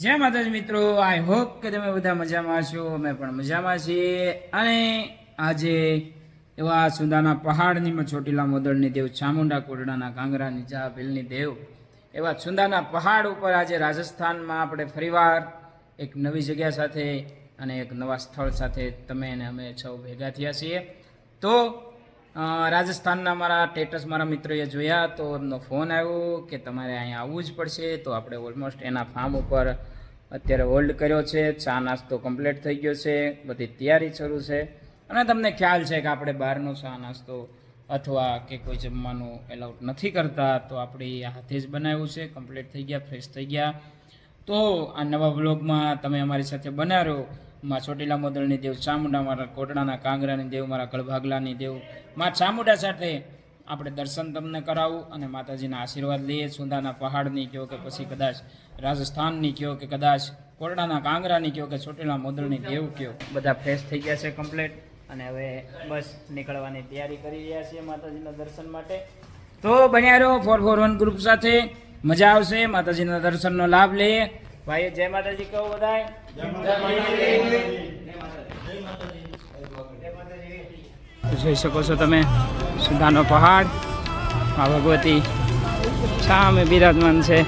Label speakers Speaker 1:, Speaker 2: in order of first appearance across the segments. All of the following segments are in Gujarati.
Speaker 1: જય માતાજી મિત્રો આઈ હોપ કે તમે બધા મજામાં છો, અમે પણ મજામાં છીએ. અને આજે એવા સુંદાના પહાડની છોટીલા મોદળની દેવ, ચામુંડા કોટડાના કાંગરાની જા ભીલની દેવ, એવા સુંદાના પહાડ ઉપર આજે રાજસ્થાનમાં આપણે ફરીવાર એક નવી જગ્યા સાથે અને એક નવા સ્થળ સાથે તમે અને અમે સૌ ભેગા થયા છીએ. તો રાજસ્થાનના મારા ટેટસ મારા મિત્રોએ જોયા તો એમનો ફોન આવ્યો કે તમારે અહીંયા આવવું જ પડશે. તો આપણે ઓલમોસ્ટ એના ફાર્મ ઉપર અત્યારે હોલ્ડ કર્યો છે. ચા નાસ્તો કમ્પ્લીટ થઈ ગયો છે. બધી તૈયારી શરૂ છે. અને તમને ખ્યાલ છે કે આપણે બહારનો ચા નાસ્તો અથવા કે કોઈ જમવાનું એલાઉટ નથી કરતા, તો આપણે હાથે જ બનાવ્યું છે. કમ્પ્લીટ થઈ ગયા ફ્રેશ થઈ ગયા. તો આ નવા બ્લોગમાં તમે અમારી સાથે બનાવ્યો માં ચોટીલા મોદળની દેવ ચામુંડા, મારા કોટડાના કાંગરાની દેવ, મારા ગળભાગલાની દેવ. માં ચામુંડા સાથે આપણે દર્શન તમને કરાવું અને માતાજીના આશીર્વાદ લઈએ. સુંદાના પહાડની કહો કે પછી કદાચ રાજસ્થાનની કહો કે કદાચ કોટડાના કાંગરાની કહો કે ચોટીલા મોદળની દેવ કહો બધા ફ્રેશ થઈ ગયા છે કમ્પ્લીટ અને હવે બસ નીકળવાની તૈયારી કરી રહ્યા છીએ માતાજીના દર્શન માટે. તો બન્યા રહો ફોર ફોર વન ગ્રુપ સાથે. મજા આવશે. માતાજીના દર્શનનો લાભ લઈએ. ભાઈ જય માતાજી કહો બધાય. જોઈ શકો છો તમે સુધાનો પહાડ આ ભગવતી સામે બિરાજમાન છે.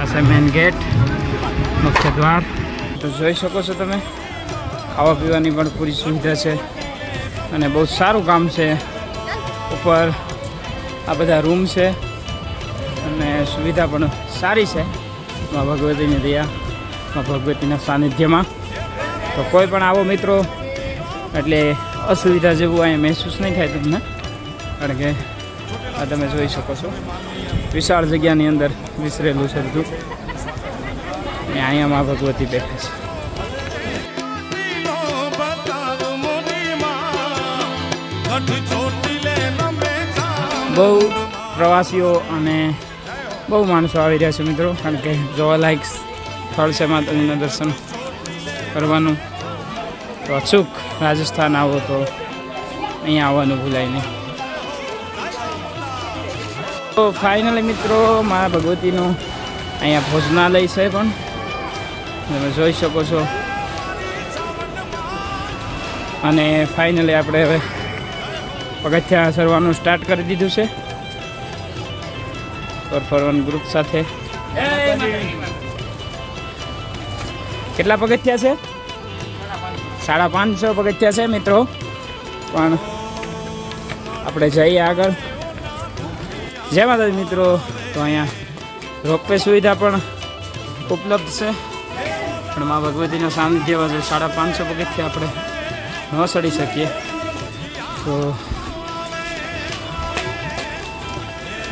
Speaker 1: આ છે મેન ગેટ મુખ્ય દ્વાર. તો જોઈ શકો છો તમે ખાવા પીવાની પણ પૂરી સુવિધા છે અને બહુ સારું કામ છે. ઉપર આ બધા રૂમ છે અને સુવિધા પણ સારી છે. મા ભગવતીની દયા મા ભગવતીના સાનિધ્યમાં. તો કોઈ પણ આવો મિત્રો, એટલે અસુવિધા જેવું અહીંયા મહેસૂસ નહીં થાય તમને, કારણ કે આ તમે જોઈ શકો છો. વિશાળ જગ્યાની અંદર વિસરેલું છે બધું. અને અહીંયા મા ભગવતી બેઠા છે. બહુ પ્રવાસીઓ અને બહુ માણસો આવી રહ્યા છે મિત્રો, કારણ કે જોવાલાયક સ્થળ છે માતાજીના દર્શન કરવાનું. તો અચૂક રાજસ્થાન આવો તો અહીંયા આવવાનું ભૂલાય નહીં. તો ફાઇનલી મિત્રો, મા ભગવતીનું અહીંયા ભોજનાલય છે પણ. તમે જોઈ શકો છો. અને ફાઇનલી આપણે હવે પગથિયા સરવાનું સ્ટાર્ટ કરી દીધું છે. ફોર ગ્રુપ સાથે. કેટલા પગથિયા છે? સાડા પાંચસો પગથિયા છે મિત્રો. પણ આપણે જઈએ આગળ. જય માતાજી મિત્રો. તો અહીંયા રોપવે સુવિધા પણ ઉપલબ્ધ છે. પણ મા ભગવતીના સાનિધ્ય વચ્ચે સાડા પાંચસો પગથિયા આપણે ન ચડી શકીએ. તો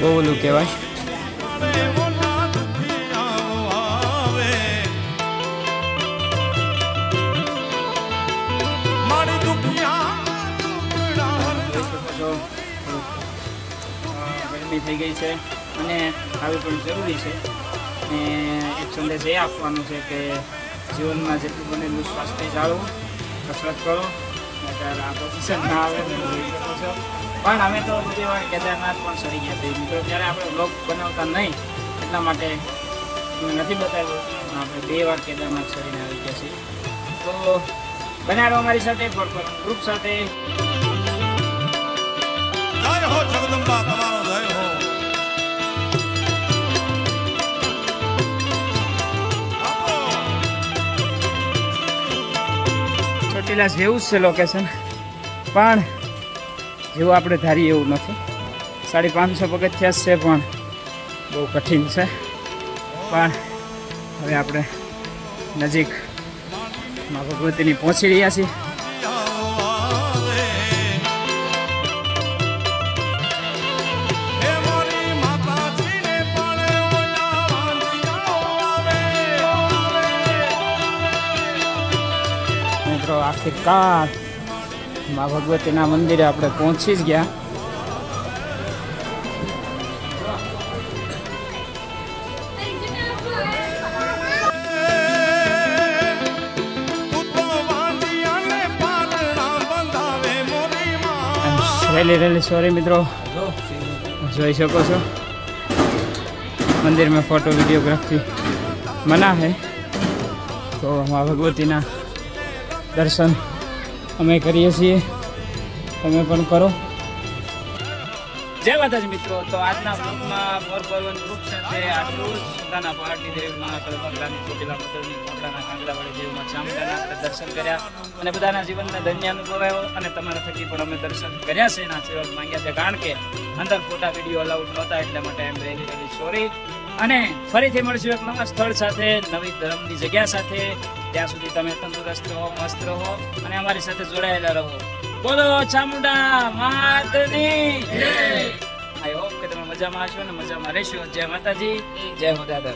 Speaker 1: બહુ ઓલું કહેવાય. ગરમી થઈ ગઈ છે અને આવી પણ જરૂરી છે. અને એક સંદેશ એ આપવાનો છે કે જીવનમાં જેટલું બને એટલું સ્વાસ્થ્ય જાળવો, કસરત કરો અત્યારે આ પોઝિશન ના આવે પણ અમે તો બધી વાર કેદારનાથ પણ સડી ગયા છીએ. મિત્રો ત્યારે આપણે બ્લોગ બનાવતા નહીં એટલા માટે મેં નથી બતાવ્યું પણ આપણે બે વાર કેદારનાથ સડીને આવી ગયા છીએ. તો બનાવો અમારી સાથે ગ્રુપ સાથે.
Speaker 2: હો જગદંબા તમારો જય હો.
Speaker 1: ચોટીલા જેવું જ છે લોકેશન પણ જેવું આપણે ધારીએ એવું નથી. સાડી પાંચસો પગથિયા છે પણ બહુ કઠિન છે. પણ હવે આપણે નજીક મા ભગવતીની પહોંચી રહ્યા છીએ. મિત્રો, આખી કાર મા ભગવતીના મંદિરે આપણે પહોંચી જ ગયા. રેલી રેલી સોરી મિત્રો. જોઈ શકો છો. મંદિરમાં ફોટો વિડીયોગ્રાફી મના હે. તો મા ભગવતીના દર્શન અમે કરીએ છીએ. તમે પણ કરો. જય માતાજી મિત્રો. તો આજના બ્લોગમાં મોર પર્વત ગ્રુપ સાથે આટલું જ સુંદાના પહાડની દેવી મહાકાલ બંગલાની ચોટીલા મંદિરની કોટડાના કાંગલાવાળી દેવીમાં ચામડાના દર્શન કર્યા અને બધાના જીવનને ધન્ય અનુભવાયો અને તમારા થકી પણ અમે દર્શન કર્યા છે. એના સેવક માંગ્યા છે. કારણ કે અંદર ફોટા વીડિયો અલાઉડ નહોતા એટલા માટે એમ રહેલી રહેલી સોરી અને ફરીથી મળશું એક નવા સ્થળ સાથે, નવી ધર્મની જગ્યા સાથે. ત્યાં સુધી તમે તંદુરસ્ત રહો, મસ્ત રહો અને અમારી સાથે જોડાયેલા રહો. બોલો ચામુંડા માતની. આઈ હોપ કે તમે મજામાં હશો અને મજામાં રહેશો. જય માતાજી જય હોદાદર